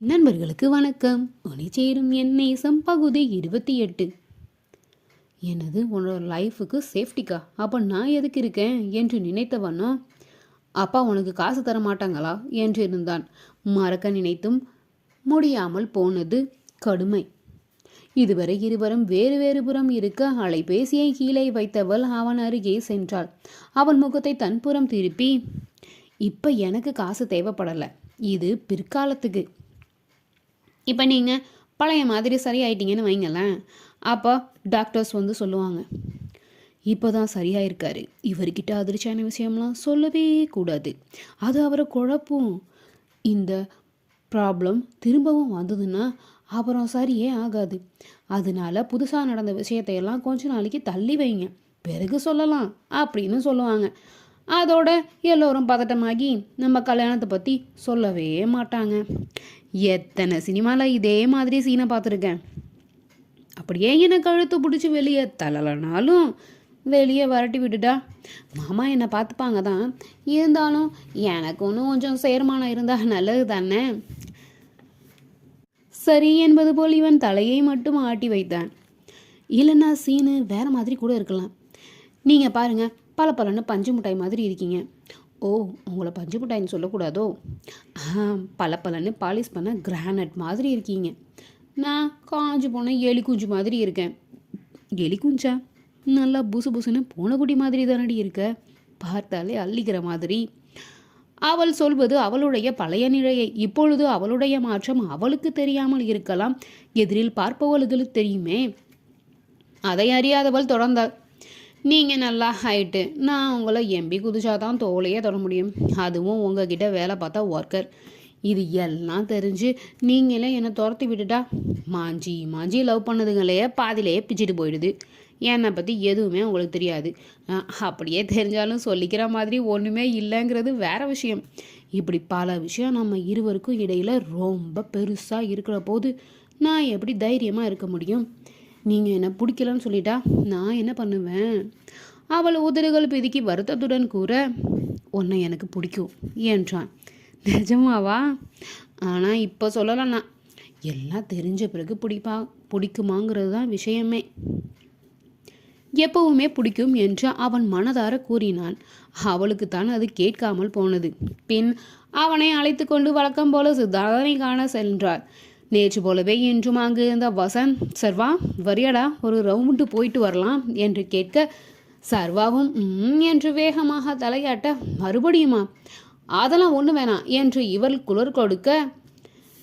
நண்பர்களுக்கு வணக்கம். உனி சேரும் என் நேசம் பகுதி இருபத்தி எட்டு. எனது உன்னோட லைஃபுக்கு சேஃப்டிக்கா? அப்போ நான் எதுக்கு இருக்கேன்? என்று நினைத்தவனோ அப்பா உனக்கு காசு தர மாட்டாங்களா? என்று இருந்தான். மறக்க நினைத்தும் முடியாமல் போனது கடுமை. இதுவரை இருவரும் வேறு வேறு புறம் இருக்க அலைபேசியை கீழே வைத்தவள் அவன் அருகே சென்றாள். அவன் முகத்தை தன்புறம் திருப்பி இப்போ எனக்கு காசு தேவைப்படலை. இது பிற்காலத்துக்கு. இப்போ நீங்கள் பழைய மாதிரி சரியாயிட்டீங்கன்னு வைங்களேன். அப்போ டாக்டர்ஸ் வந்து சொல்லுவாங்க இப்போ தான் சரியாயிருக்காரு. இவர்கிட்ட அதிர்ச்சியான விஷயம்லாம் சொல்லவே கூடாது. அது அவரை குழப்பும். இந்த ப்ராப்ளம் திரும்பவும் வந்ததுன்னா அப்புறம் சரியே ஆகாது. அதனால புதுசாக நடந்த விஷயத்தையெல்லாம் கொஞ்ச நாளைக்கு தள்ளி வைங்க. பிறகு சொல்லலாம் அப்படின்னு சொல்லுவாங்க. அதோட எல்லோரும் பதட்டமாகி நம்ம கல்யாணத்தை பற்றி சொல்லவே மாட்டாங்க. எத்தனை சினிமாவில் இதே மாதிரி சீனை பார்த்துருக்கேன். அப்படியே என்னை கழுத்து பிடிச்சி வெளியே தள்ளலைனாலும் வெளியே வரட்டி விட்டுட்டா? மாமா என்னை பார்த்துப்பாங்க தான். இருந்தாலும் எனக்கு ஒன்றும் கொஞ்சம் சேர்மானம் இருந்தால் நல்லது தானே? சரி என்பது போல் இவன் தலையை மட்டும் ஆட்டி வைத்தான். இல்லைன்னா சீனு வேற மாதிரி கூட இருக்கலாம். நீங்கள் பாருங்க பல பலன்னு பஞ்சு மிட்டாய் மாதிரி இருக்கீங்க. ஓ உங்களை பஞ்சு மிட்டாய்னு சொல்லக்கூடாதோ பல பலன்னு பாலிஷ் பண்ண கிரானட் மாதிரி இருக்கீங்க. நான் காஞ்சு போன எலி குஞ்சு மாதிரி இருக்கேன். எலி குஞ்சா நல்லா புசு புசுன்னு பூனைக்குடி மாதிரி தானடி இருக்க? பார்த்தாலே அள்ளிக்கிற மாதிரி. அவள் சொல்வது அவளுடைய பழைய நிலையை. இப்பொழுது அவளுடைய மாற்றம் அவளுக்கு தெரியாமல் இருக்கலாம். எதிரில் பார்ப்பவர்களுக்கு தெரியுமே. அதை அறியாதவள் தொடர்ந்தாள். நீங்கள் நல்லா ஹைட்டு நான் உங்களை எம்பி குதிச்சாதான் தோலையே தொட முடியும். அதுவும் உங்ககிட்ட வேலை பார்த்தா ஒர்க்கர் இது எல்லாம் தெரிஞ்சு நீங்களே என்னை துரத்தி விட்டுட்டா? மாஞ்சி மாஞ்சி லவ் பண்ணதுங்களே பாதியிலேயே பிச்சுட்டு போயிடுது. என்னை பற்றி எதுவுமே உங்களுக்கு தெரியாது. அப்படியே தெரிஞ்சாலும் சொல்லிக்கிற மாதிரி ஒன்றுமே இல்லைங்கிறது வேற விஷயம். இப்படி பல விஷயம் நம்ம இருவருக்கும் இடையில் ரொம்ப பெருசாக இருக்கிற போது நான் எப்படி தைரியமாக இருக்க முடியும்? நீங்கள் என்ன பிடிக்கலன்னு சொல்லிட்டா நான் என்ன பண்ணுவேன்? அவள் உதடுகள் பிதுக்கி வருத்தத்துடன் கூற உன்னை எனக்கு பிடிக்கும் என்றான். நிஜமாவா? ஆனால் இப்போ சொல்லலைண்ணா எல்லாம் தெரிஞ்ச பிறகு பிடிப்பா பிடிக்குமாங்கிறது தான் விஷயமே. எப்பவுமே பிடிக்கும் என்று அவன் மனதார கூறினான். அவளுக்கு தான் அது கேட்காமல் போனது. பின் அவனை அழைத்து கொண்டு வழக்கம் போல சித்தார்த்தனை காண சென்றார் நேற்று போலவே இன்றும் அங்கு இருந்த வசந்த் சர்வா வரியாடா ஒரு ரவுண்டு போயிட்டு வரலாம் என்று கேட்க சர்வாவும் என்று வேகமாக தலையாட்ட மறுபடியுமா? அதெல்லாம் ஒன்று வேணாம் என்று இவள் குளிர் கொடுக்க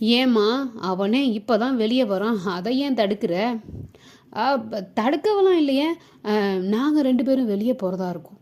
ஏம்மா அவனே இப்போதான் வெளியே வரான் அதை ஏன் தடுக்கிற? தடுக்கவெல்லாம் இல்லையே நாங்கள் ரெண்டு பேரும் வெளியே போகிறதா இருக்கோம்.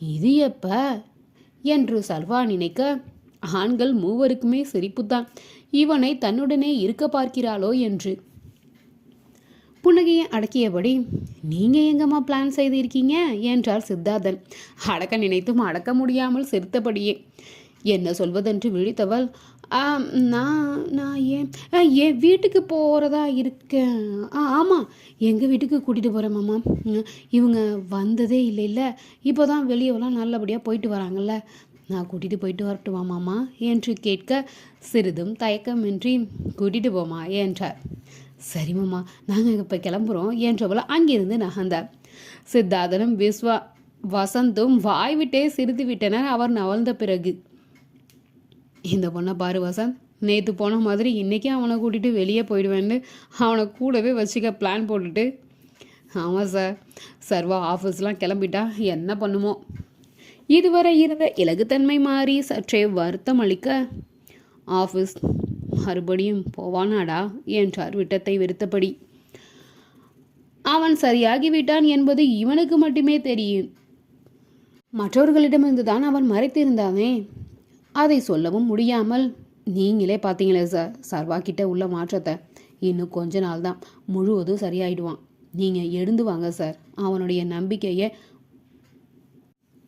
இது எப்ப? என்று சல்வா நினைக்க ஆண்கள் மூவருக்குமே சிரிப்பு தான் இவனை தன்னுடனே இருக்க பார்க்கிறாளோ என்று. புன்னகையை அடக்கியபடி நீங்க எங்கம்மா பிளான் செய்திருக்கீங்க? என்றார் சித்தார்த்தன். அடக்க நினைத்தும் அடக்க முடியாமல் சிரித்தபடியே. என்ன சொல்வதென்று விழித்தவள் நான் நான் ஏன் என் வீட்டுக்கு போகிறதா இருக்கேன் ஆ ஆமாம் எங்கள் வீட்டுக்கு கூட்டிகிட்டு போகிறேன் மாமா. இவங்க வந்ததே இல்லை இல்லை இப்போ தான் வெளியெல்லாம் நல்லபடியாக போயிட்டு வராங்கல்ல. நான் கூட்டிகிட்டு போயிட்டு வரட்டுமா மாமா? என்று கேட்க சிறிதும் தயக்கமின்றி கூட்டிகிட்டு போமா என்றார். சரி மாமா நாங்கள் இப்போ கிளம்புறோம் என்றவள் அங்கிருந்து நகர்ந்தார். சித்தார்த்தனும் விஸ்வா வசந்தும் வாய்விட்டே சிரித்து விட்டனர். அவர் நவழ்ந்த பிறகு இந்த பொண்ணை பாரு வசந்த் நேற்று போன மாதிரி இன்றைக்கி அவனை கூட்டிகிட்டு வெளியே போயிடுவேன்னு அவனை கூடவே வச்சுக்க பிளான் போட்டுட்டு. ஆமாம் சார் சர்வா ஆஃபீஸ்லாம் கிளம்பிட்டா என்ன பண்ணுமோ? இதுவரை இருந்த இலகுத்தன்மை மாறி சற்றே வருத்தம் அளிக்க ஆஃபீஸ் மறுபடியும் போவானாடா என்றார் விட்டத்தை வெறுத்தபடி. அவன் சரியாகிவிட்டான் என்பது இவனுக்கு மட்டுமே தெரியும். மற்றவர்களிடமிருந்து தான் அவன் மறைத்திருந்தானே. அதை சொல்லவும் முடியாமல் நீங்களே பார்த்தீங்களே சார் சர்வாக்கிட்ட உள்ள மாற்றத்தை. இன்னும் கொஞ்ச நாள் தான் முழுவதும் சரியாயிடுவான். நீங்கள் எழுந்து வாங்க சார் அவனுடைய நம்பிக்கையை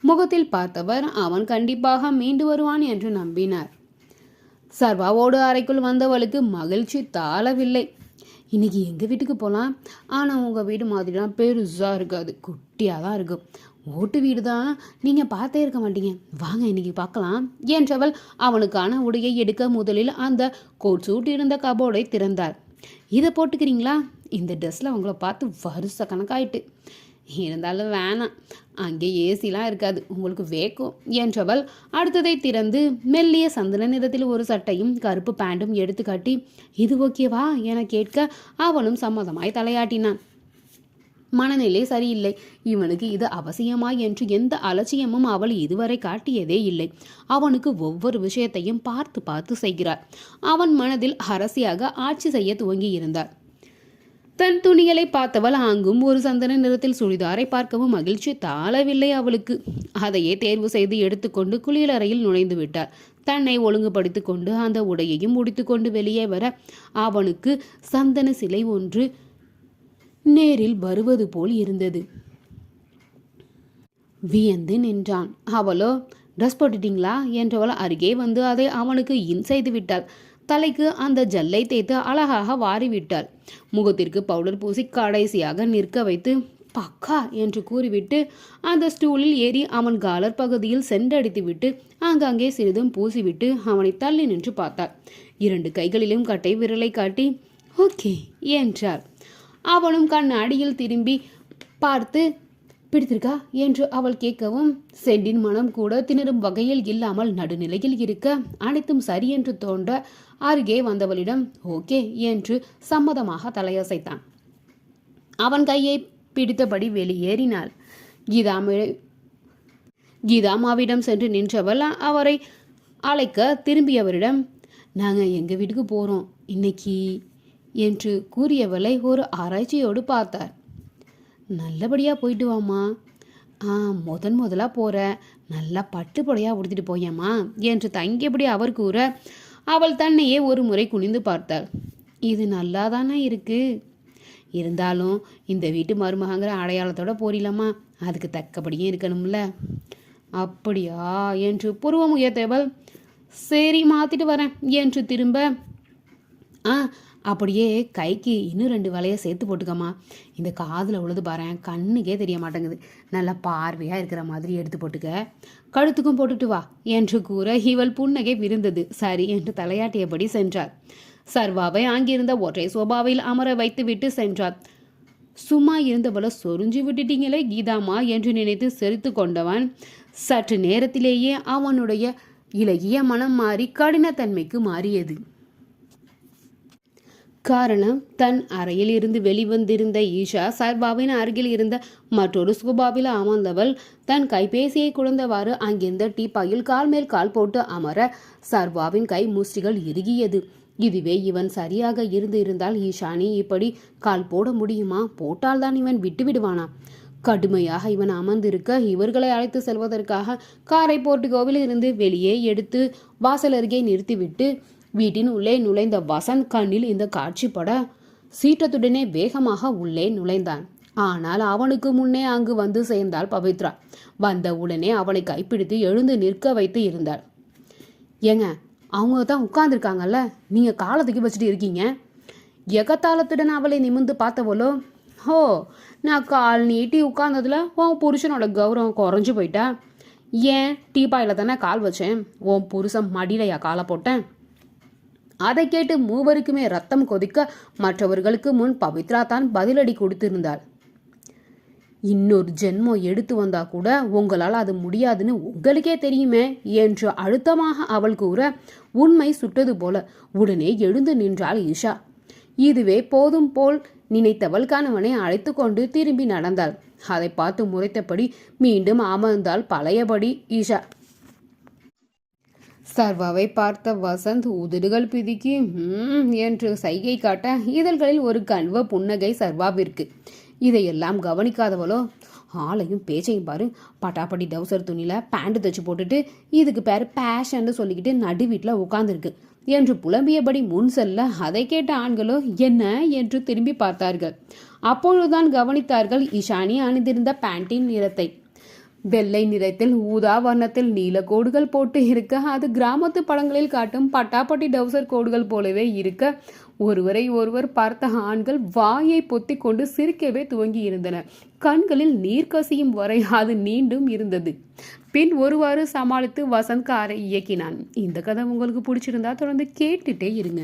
முகத்தில் பார்த்தவர் அவன் கண்டிப்பாக மீண்டு வருவான் என்று நம்பினார். சர்வாவோடு அறைக்குள் வந்தவளுக்கு மகிழ்ச்சி தாளவில்லை இன்னைக்கு எங்கள் வீட்டுக்கு போகலாம் ஆனால் உங்கள் வீடு மாதிரிலாம் பெருசாக இருக்காது. குட்டியாக தான் இருக்கும் ஓட்டு வீடு தான். நீங்கள் பார்த்தே இருக்க மாட்டீங்க. வாங்க இன்னைக்கு பார்க்கலாம் என்றவள் அவனுக்கான உடையை எடுக்க முதலில் அந்த கோட் சூட் இருந்த கபோர்டை திறந்தார். இதை போட்டுக்கிறீங்களா? இந்த ட்ரெஸ்ஸில் அவங்கள பார்த்து வருஷ கணக்காயிட்டு. இருந்தாலும் வேணாம். அங்கே ஏசிலாம் இருக்காது. உங்களுக்கு வேக்கும் என்றவள் அடுத்ததை திறந்து மெல்லிய சந்தன நிறத்தில் ஒரு சட்டையும் கருப்பு பேண்டும் எடுத்து கட்டி இது ஓகேவா? என கேட்க அவனும் சம்மதமாய் தலையாட்டினான். மனநிலை சரியில்லை. இவனுக்கு இது அவசியமா என்று எந்த அலட்சியமும் அவள் இதுவரை காட்டியதே இல்லை. அவனுக்கு ஒவ்வொரு விஷயத்தையும் பார்த்து பார்த்து செய்கிறார் அவன் மனதில் அரசியாக ஆட்சி செய்ய துவங்கி இருந்தார் தன் துணிகளை பார்த்தவள் அங்கும் ஒரு சந்தன நிறத்தில் சுடிதாரை பார்க்கவும் மகிழ்ச்சி தாளவில்லை அவளுக்கு. அதையே தேர்வு செய்து எடுத்துக்கொண்டு குளியலறையில் நுழைந்து விட்டார். தன்னை ஒழுங்குபடுத்திக் கொண்டு அந்த உடையையும் முடித்துக்கொண்டு வெளியே வர அவனுக்கு சந்தன சிலை ஒன்று நேரில் வருவது போல் இருந்தது. வியந்து நின்றான். அவளோ ட்ரெஸ் போட்டுட்டீங்களா? என்றவள் அருகே வந்து அதை அவனுக்கு இன் செய்து விட்டாள். தலைக்கு அந்த ஜல்லை தேய்த்து அழகாக வாரிவிட்டார் முகத்திற்கு பவுடர் பூசி கடைசியாக நிற்க வைத்து பக்கா என்று கூறிவிட்டு அந்த ஸ்டூலில் ஏறி அவன் காலர் பகுதியில் சென்றடித்து விட்டு ஆங்காங்கே சிறிதும் பூசிவிட்டு அவனை தள்ளி நின்று பார்த்தாள். இரண்டு கைகளிலும் கட்டை விரலை காட்டி ஓகே என்றார் அவனும் கண்ணாடியில் திரும்பி பார்த்து பிடித்திருக்கா? என்று அவள் கேட்கவும் செண்டின் மனம் கூட திணறும் வகையில் இல்லாமல் நடுநிலையில் இருக்க அனைத்தும் சரி என்று தோன்ற அருகே வந்தவளிடம் ஓகே என்று சம்மதமாக தலையசைத்தான். அவன் கையை பிடித்தபடி வெளியேறினாள். கீதாமி கீதாமாவிடம் சென்று நின்றவள் அவரை அழைக்க திரும்பியவரிடம் நாங்கள் எங்கள் வீட்டுக்கு போகிறோம் இன்னைக்கு என்று கூறியவளை ஒரு ஆராய்ச்சியோடு பார்த்தார். நல்லபடியாக போயிட்டு வாமா ஆ முதன் முதலாக போகிற நல்லா பட்டு புடையாக உடுத்திட்டு போயம்மா என்று தங்கியபடி அவர் கூற அவள் தன்னையே ஒரு முறை குனிந்து பார்த்தாள். இது நல்லா தானே இருக்குது இருந்தாலும் இந்த வீட்டு மருமகங்கிற அடையாளத்தோட போறிலம்மா அதுக்கு தக்கபடியும் இருக்கணும்ல. அப்படியா என்று புருவம் உயர்த்தவள் சரி மாற்றிட்டு வரேன் என்று திரும்ப ஆ அப்படியே கைக்கு இன்னும் ரெண்டு வலையை சேர்த்து போட்டுக்கம்மா. இந்த காதில் உழுது பாரு கண்ணுக்கே தெரிய மாட்டேங்குது. நல்லா பார்வையாக இருக்கிற மாதிரி எடுத்து போட்டுக்க. கழுத்துக்கும் போட்டுட்டு வா என்று கூற இவள் புன்னகை விருந்தது. சரி என்று தலையாட்டியபடி சென்றார். சர்வாவை அங்கிருந்த ஒற்றை சோபாவில் அமர வைத்துவிட்டு சென்றார். சும்மா இருந்தவளை சொரிஞ்சு விட்டுட்டீங்களே கீதாமா என்று நினைத்து சிரித்து கொண்டவன் சற்று நேரத்திலேயே அவனுடைய இலகிய மனம் மாறி கடினத்தன்மைக்கு மாறியது. காரணம் தன் அறையில் இருந்து வெளிவந்திருந்த ஈஷா சர்பாவின் அருகில் இருந்த மற்றொரு ஸ்கூபாவில் அமர்ந்தவள். தன் கைபேசியை குழந்தவாறு அங்கிருந்த டீப்பாயில் கால் மேல் கால் போட்டு அமர சர்வாவின் கை முஷ்டிகள் இறுகியது. இதுவே இவன் சரியாக இருந்து இருந்தால் ஈஷானி இப்படி கால் போட முடியுமா? போட்டால்தான் இவன் விட்டு விடுவானா? கடுமையாக இவன் அமர்ந்திருக்க இவர்களை அழைத்து செல்வதற்காக காரை போர்ட்டுகோவில் இருந்து வெளியே எடுத்து வாசல் அருகே நிறுத்திவிட்டு வீட்டின் உள்ளே நுழைந்த வசந்த் கண்ணில் இந்த காட்சி பட சீற்றத்துடனே வேகமாக உள்ளே நுழைந்தான். ஆனால் அவனுக்கு முன்னே அங்கு வந்து சேர்ந்தாள் பவித்ரா. வந்த உடனே அவளை கைப்பிடித்து எழுந்து நிற்க வைத்து இருந்தாள். ஏங்க அவங்க தான் உட்கார்ந்துருக்காங்கல்ல? நீங்கள் காலத்துக்கு வச்சுட்டு இருக்கீங்க? எகத்தாளத்துடன் அவளை நிமிர்ந்து பார்த்தவளோ? ஹோ நான் கால் நீட்டி உட்கார்ந்ததில் உன் புருஷனோட கௌரவம் குறைஞ்சு போயிட்டா? ஏன்? டீபாயில் தானே கால் வச்சேன். உன் புருஷன் மடியிலையா காலை போட்டேன்? அதை கேட்டு மூவருக்குமே ரத்தம் கொதிக்க மற்றவர்களுக்கு முன் பவித்ரா தான் பதிலடி கொடுத்திருந்தாள். இன்னொரு ஜென்மம் எடுத்து வந்தா கூட உங்களால் அது முடியாதுன்னு உங்களுக்கே தெரியுமே என்று அழுத்தமாக அவள் கூற உண்மை சுட்டது போல உடனே எழுந்து நின்றாள் ஈஷா. இதுவே போதும் போல் நினைத்தவள் கணவனை அழைத்து கொண்டு திரும்பி நடந்தாள். அதை பார்த்து முறைத்தபடி மீண்டும் அமர்ந்தாள் பழையபடி ஈஷா. சர்வாவை பார்த்த வசந்த் உதடுகள் பிதுக்கி என்று சைகை காட்ட இதழ்களில் ஒரு கண்வ புன்னகை சர்வாவிற்கு. இதையெல்லாம் கவனிக்காதவளோ ஆளையும் பேச்சையும் பாரு. பட்டாப்பட்டி டவுசர் துணியில் பேண்ட் தைச்சு போட்டுட்டு இதுக்கு பேர் பேஷன்னு சொல்லிக்கிட்டு நடு வீட்டில் உட்காந்துருக்கு என்று புலம்பியபடி முன் செல்ல அதை கேட்ட ஆண்களோ என்ன? என்று திரும்பி பார்த்தார்கள். அப்பொழுதுதான் கவனித்தார்கள் இஷானி அணிந்திருந்த பேண்டின் நிறத்தை. வெள்ளை நிறத்தில் ஊதா வண்ணத்தில் நீல கோடுகள் போட்டு இருக்க அது கிராமத்து படங்களில் காட்டும் பட்டாப்பட்டி டவுசர் கோடுகள் போலவே இருக்க ஒருவரை ஒருவர் பார்த்த ஆண்கள் வாயை பொத்தி கொண்டு சிரிக்கவே துவங்கி இருந்தனர் கண்களில் நீர் கசியும் வரை அது நீண்டும் இருந்தது. பின் ஒருவாறு சமாளித்து வசந்த் காரை இயக்கினான். இந்த கதை உங்களுக்கு பிடிச்சிருந்தா தொடர்ந்து கேட்டுட்டே இருங்க.